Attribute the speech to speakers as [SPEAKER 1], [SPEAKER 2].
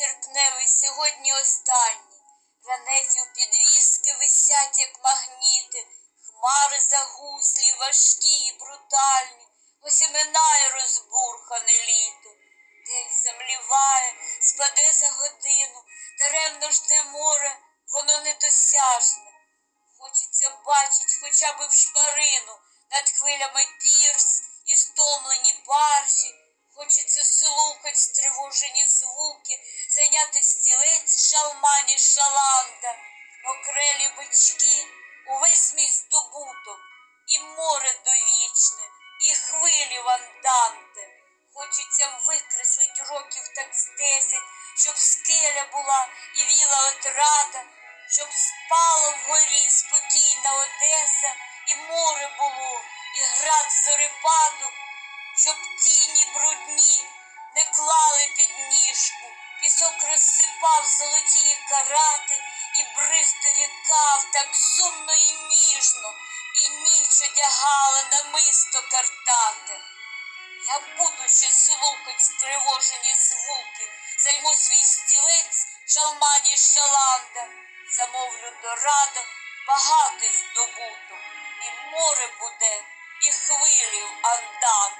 [SPEAKER 1] серпневий сьогодні останній. Ранеті у підвіски висять, як магніти, хмари загуслі, важкі і брутальні. Ось і минає розбурхане літо. День замліває, спаде за годину, даремно жде море, воно недосяжне. Хочеться бачить хоча б в шпарину над хвилями пірс і стомлені баржі. Стілець шалмані шаланда, окрелі бички, увесь мій здобуток, і море довічне, і хвилі ванданте. Хочеться викреслить років так з десять, щоб скеля була і віла отрада, щоб спала вгорі спокійна Одеса, і море було, і град зорепаду, щоб тіні брудні не клали під ніжку, пісок розсипав золоті карати, і бриз дорікав так сумно і ніжно, і ніч одягала намисто картати. Я буду ще слухать стривожені звуки, займу свій стілець, шалмані шаланда, замовлю дорадо багатий здобуток, і море буде, і хвилі в андан.